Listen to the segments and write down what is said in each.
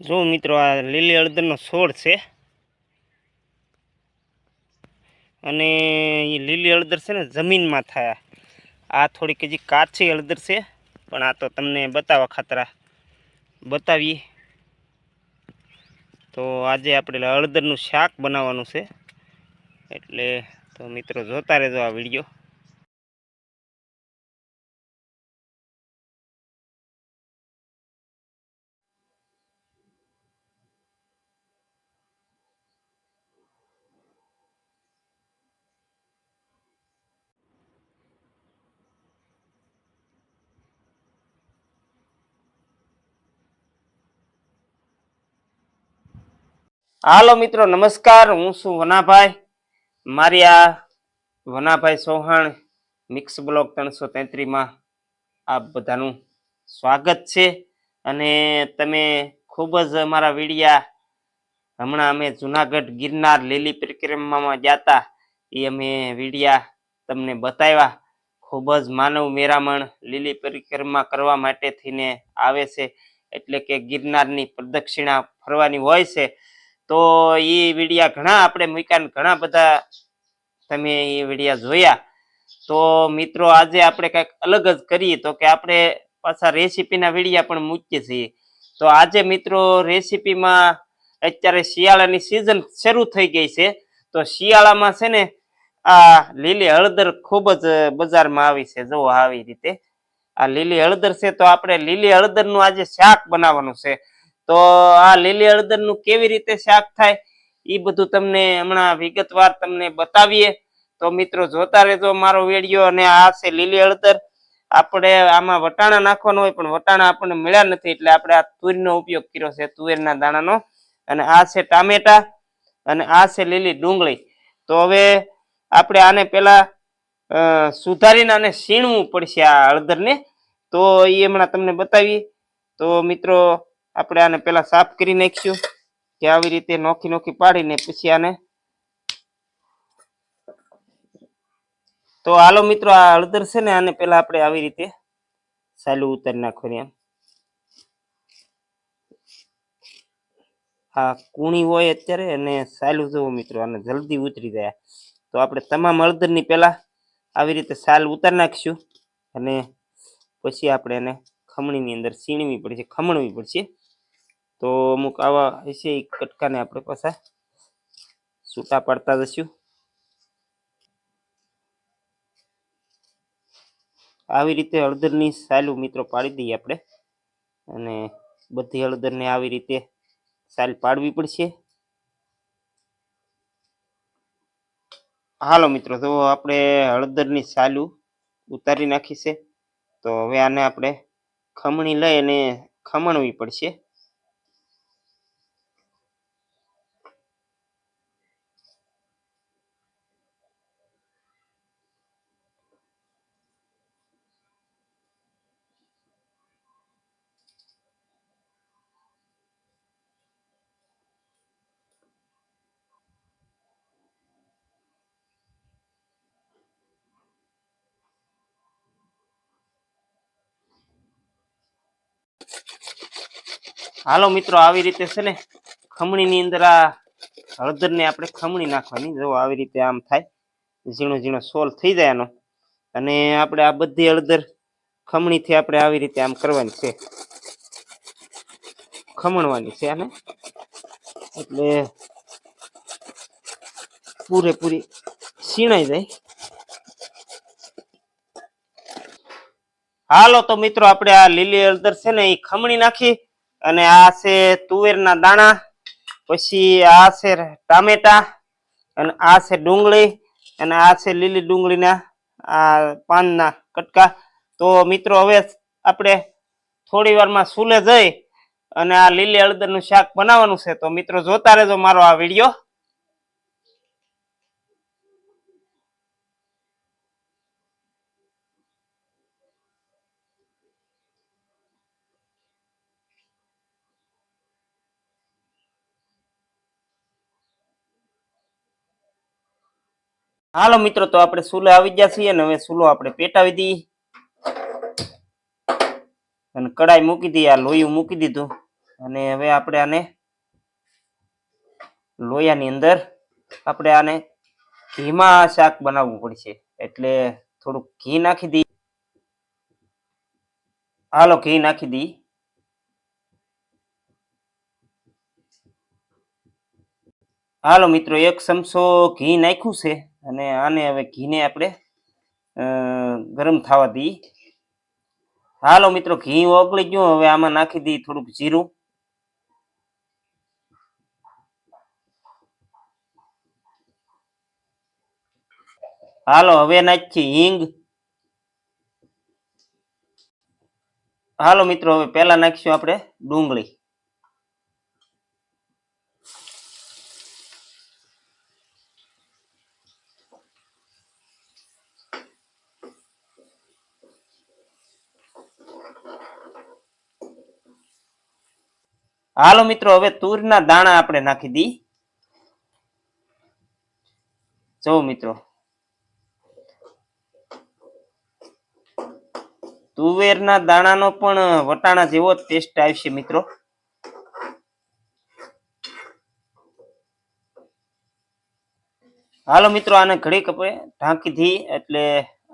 જો મિત્રો, આ લીલી હળદરનો છોડ છે. અને એ લીલી હળદર છે ને જમીનમાં થાય. આ થોડીક હજી કાચી હળદર છે, પણ આ તો તમને બતાવવા ખાતરા બતાવીએ. તો આજે આપણે હળદરનું શાક બનાવવાનું છે. એટલે તો મિત્રો, જોતા રહેજો આ વીડિયો. હાલો મિત્રો, નમસ્કાર. હું છું વનાભાઈ. મારી આ વનાભાઈ ચૌહાણ મિક્સ બ્લોક ત્રણસો તેત્રીમાં આપ બધાનું સ્વાગત છે. અને તમે ખૂબ જ અમારા વિડિયા, હમણાં અમે જુનાગઢ ગિરનાર લીલી પરિક્રમામાં હતા એ અમે વિડિયા તમને બતાવ્યા. ખૂબ જ માનવ મેરામણ લીલી પરિક્રમા કરવા માટે થઈને આવે છે. એટલે કે ગિરનારની પ્રદક્ષિણા ફરવાની હોય છે. તો એ વિડિયા ઘણા આપણે મૂક્યા ઘણા બધા તમે એ વિડીયા જોયા. તો મિત્રો, આજે આપણે કંઈક અલગ જ કરીએ તો કે આપણે પાછા રેસીપીના વિડીયા પણ મૂકીએ છીએ. તો આજે મિત્રો રેસીપીમાં અત્યારે શિયાળાની સિઝન શરૂ થઈ ગઈ છે. તો શિયાળામાં છે ને, આ લીલી હળદર ખૂબ જ બજારમાં આવી છે. જો આવી રીતે. આ લીલી હળદર છે તો આપણે લીલી હળદરનું આજે શાક બનાવવાનું છે. તો આ લીલી હળદરનું કેવી રીતે શાક થાય એ બધું તમને હમણાં વિગતવાર તમને બતાવીએ. તો મિત્રો, જોતા રહેજો મારો વીડિયો અને આ છે લીલી હળદર. આપણે આમાં વટાણા નાખવાનો હોય, પણ વટાણા આપણને મળ્યા નથી, એટલે આપણે આ તુરીનો ઉપયોગ કર્યો છે, તુવેરના દાણાનો. અને આ છે ટામેટા અને આ છે લીલી ડુંગળી. તો હવે આપણે આને પેલા સુધારીને આને સીણવું પડશે આ હળદરને. તો એ હમણાં તમને બતાવીએ. તો મિત્રો આપણે આને પેલા સાફ કરી નાખીશું, કે આવી રીતે નોખી નોખી પાડીને પછી આને તો હાલો મિત્રો, આ હળદર છે ને, આને પેલા આપણે આવી રીતે સાલું ઉતારી નાખવાની આમ આ કૂણી હોય અત્યારે અને સાલું જુઓ મિત્રો, આને જલ્દી ઉતરી જાય. તો આપણે તમામ હળદરની પેલા આવી રીતે સાલ ઉતારી નાખીશું અને પછી આપણે એને ખમણીની અંદર સીણવી પડશે, ખમણવી પડશે. તો અમુક આવા હશે એ કટકાને આપણે પાછા છૂટા પાડતા જશું. આવી રીતે હળદરની સાલું મિત્રો પાડી દઈએ આપણે. અને બધી હળદરને આવી રીતે સાલ પાડવી પડશે. હાલો મિત્રો, તો આપણે હળદરની સાલું ઉતારી નાખી છે. તો હવે આને આપણે ખમણી લઈ અને ખમણવી પડશે. હાલો મિત્રો, આવી રીતે છે ને, ખમણીની અંદર આ હળદરને આપણે ખમણી નાખવાની. જો આવી રીતે આમ થાય, ઝીણો ઝીણો સોલ થઈ જાય એનો. અને આપણે આ બધી હળદર ખમણીથી આપણે આવી રીતે આમ કરવાની છે. ખમણવાની છે આને. એટલે પૂરેપૂરી સીણાઈ જાય. હાલો તો મિત્રો, આપણે આ લીલી હળદર છે ને એ ખમણી નાખી અને આ છે તુવેરના દાણા, પછી આ છે ટામેટા અને આ છે ડુંગળી અને આ છે લીલી ડુંગળીના આ પાનના કટકા. તો મિત્રો, હવે આપણે થોડી વારમાં સુલે જઈ અને આ લીલી હળદરનું શાક બનાવવાનું છે. તો મિત્રો, જોતા રહેજો મારો આ વીડિયો. હાલો મિત્રો, તો આપણે સુલે આવી ગયા છીએ અને હવે સુલો આપણે પેટાવી દઈએ. અને કડાઈ મૂકી દઈએ, આ લોહીયું મૂકી દીધું. અને હવે આપણે આને લોયાની અંદર આપણે આને ઘીમાં શાક બનાવવું પડશે. એટલે થોડુંક ઘી નાખી દઈએ. હાલો, ઘી નાખી દઈએ. હાલો મિત્રો, એક ચમચો ઘી નાખ્યું છે. અને આને હવે ઘીને આપણે ગરમ થવા દઈએ હાલો મિત્રો, ઘી ઓગળી ગયું, હવે આમાં નાખી દઈએ થોડુંક જીરું. હાલો, હવે નાખી હિંગ. હાલો મિત્રો, હવે પહેલા નાખીશું આપણે ડુંગળી. હાલો મિત્રો, હવે તુરના દાણા આપણે નાખી દી. જો મિત્રો. તુવેરના દાણાનો પણ વટાણા જેવો ટેસ્ટ આવશે મિત્રો. હાલો મિત્રો, આને ઘડીક આપણે ઢાંકી દી એટલે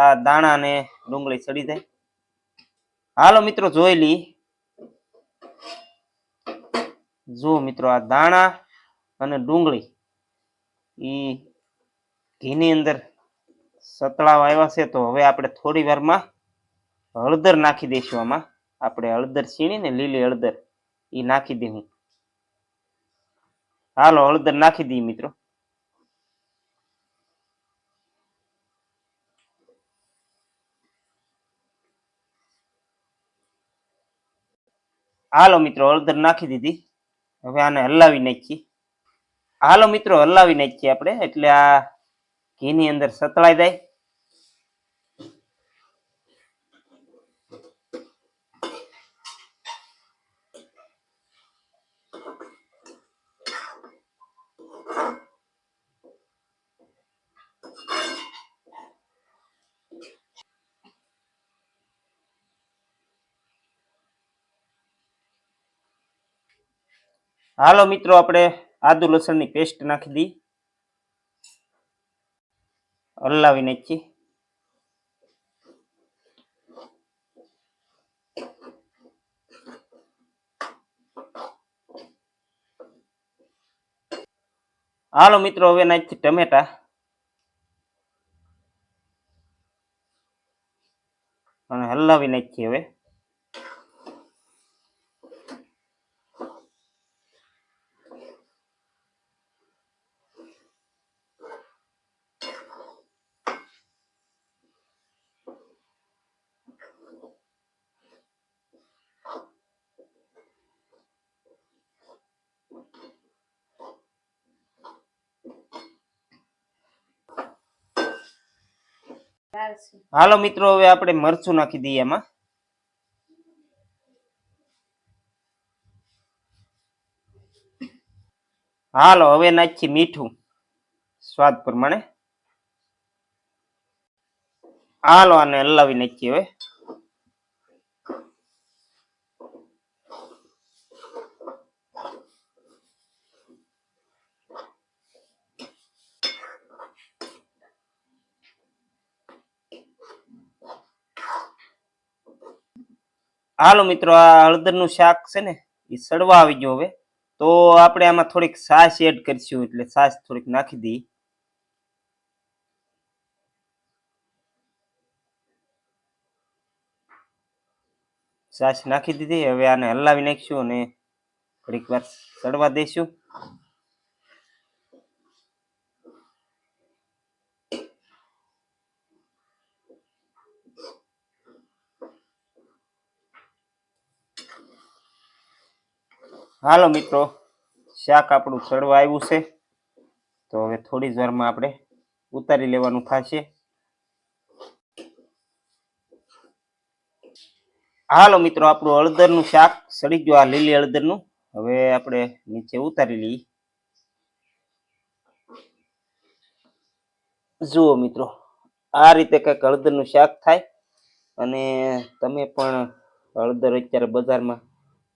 આ દાણા ને ડુંગળી ચડી જાય. હાલો મિત્રો, જોઈ લી. જુઓ મિત્રો આ દાણા અને ડુંગળી. એ ઘીની અંદર સતળાવ આવ્યા છે તો હવે આપણે થોડી વારમાં હળદર નાખી દઈશું આમાં. આપણે હળદર છીણીને લીલી હળદર એ નાખી દઉં હાલો, હળદર નાખી દઈએ મિત્રો. હાલો મિત્રો, હળદર નાખી દીધી. હવે આને હલાવી નાખીએ. હાલો મિત્રો, હલાવી નાખીએ આપણે. એટલે આ ઘીની અંદર સતળાઈ જાય. હાલો મિત્રો, આપણે આદુ લસણની પેસ્ટ નાખી દી. હલાવી નાખીએ હાલો મિત્રો, હવે નાખી ટમેટા. અને હલાવી નાખીએ હવે. હાલો મિત્રો, હવે આપણે મરચું નાખી દઈએ એમાં. હાલો, હવે નાખીએ મીઠું, સ્વાદ પ્રમાણે. હાલો, આને હલાવી નાખીએ હવે. હાલો મિત્રો, આ હળદરનું શાક છે ને, એ સડવા આવી ગયો હવે. તો આપણે આમાં થોડીક સાસ એડ કરીશું, એટલે સાસ થોડીક નાખી દઈએ. છાશ નાખી દીધી, હવે આને હલાવી નાખીશું અને થોડીક વાર સડવા દઈશું. હાલો મિત્રો, શાક આપણું સડવા આવ્યું છે. તો હવે થોડી જ વારમાં આપણે ઉતારી લેવાનું થશે. હાલો મિત્રો, આપણું હળદરનું શાક સડી ગયું, આ લીલી હળદરનું. હવે આપણે નીચે ઉતારી લઈએ. જુઓ મિત્રો, આ રીતે કંઈક હળદરનું શાક થાય. અને તમે પણ હળદર અત્યારે બજારમાં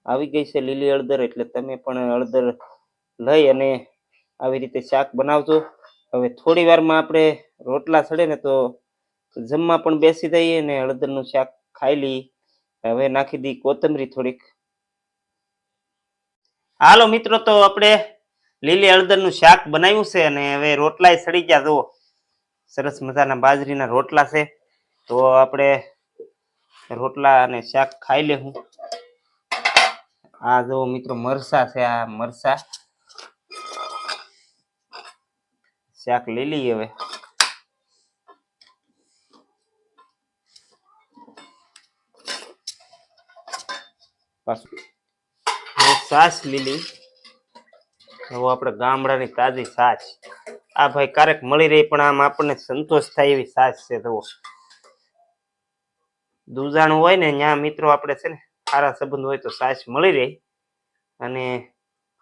આવી ગઈ છે લીલી હળદર, એટલે તમે પણ હળદર લઈ અને આવી રીતે શાક બનાવજો. હવે થોડી વારમાં આપણે રોટલા સડે ને તો જમવા પણ બેસી જઈએ ને હળદરનું શાક ખાઈ લઈ હવે નાખી દઈ કોથમરી થોડીક. હાલો મિત્રો, તો આપણે લીલી હળદરનું શાક બનાવ્યું છે અને હવે રોટલાય સડી ગયા. જુઓ, સરસ મજાના બાજરીના રોટલા છે. તો આપણે રોટલા અને શાક ખાઈ લેવું આ જો મિત્રો મરસા છે, આ મરસા. શાક લઈ લઈએ હવે. સાસ લીલી હવે આપણે ગામડાની તાજી સાસ. આ ભાઈ ક્યારેક મળી રહી, પણ આમ આપણને સંતોષ થાય એવી સાસ છે, જુઓ. દૂધાણું હોય ને, ત્યાં મિત્રો આપણે છે ને સારા સંબંધ હોય તો સાસ મળી રહે. અને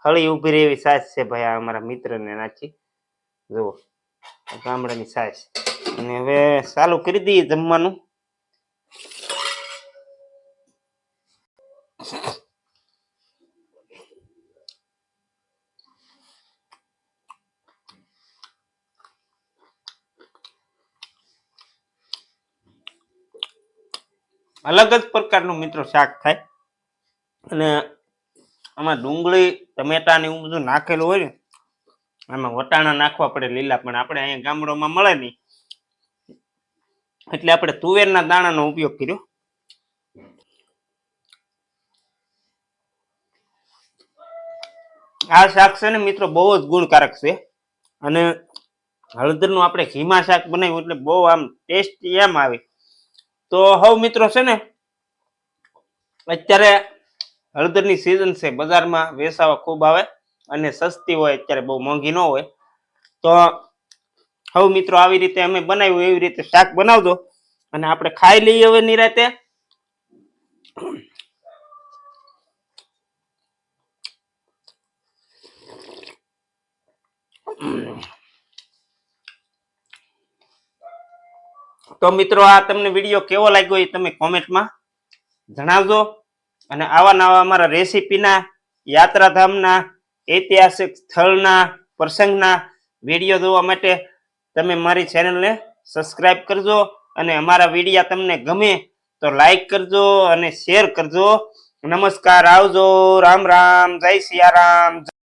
હળી ઊભી રહે એવી સાસ છે ભાઈ આ અમારા મિત્રને નાખી. જુઓ ગામડાની સાસ. અને હવે ચાલુ કરી દઈએ જમવાનું. અલગ જ પ્રકારનું મિત્રો શાક થાય. અને આમાં ડુંગળી, ટમેટા ને એવું બધું નાખેલું હોય ને, આમાં વટાણા નાખવા પડે લીલા, પણ આપણે અહીંયા ગામડામાં મળે નહીં. એટલે આપણે તુવેરના દાણાનો ઉપયોગ કર્યો. આ શાક છે ને મિત્રો બહુ જ ગુણકારક છે. અને હળદરનું આપણે ઘીમા શાક બનાવ્યું એટલે બહુ આમ ટેસ્ટ એમ આવે. તો હવ મિત્રો છે ને, અત્યારે હળદરની સિઝન છે, બજારમાં વેસાવા ખૂબ આવે અને સસ્તી હોય, અત્યારે બહુ મોંઘી ન હોય. તો હવે મિત્રો આવી રીતે અમે બનાવ્યું, એવી રીતે શાક બનાવજો. અને આપણે ખાઈ લઈએ હવે નિરાતે. તો મિત્રો, આ તમને વીડિયો કેવો લાગ્યો એ તમે કોમેન્ટમાં જણાવજો. અને આવા નવા અમારા રેસીપીના, યાત્રાધામના, ઐતિહાસિક સ્થળના, પ્રસંગના વીડિયો જોવા માટે તમે મારી ચેનલને સબસ્ક્રાઇબ કરજો. અને અમારા વિડીયા તમને ગમે તો લાઈક કરજો અને શેર કરજો. નમસ્કાર, આવજો. રામ રામ. જય સિયારામ.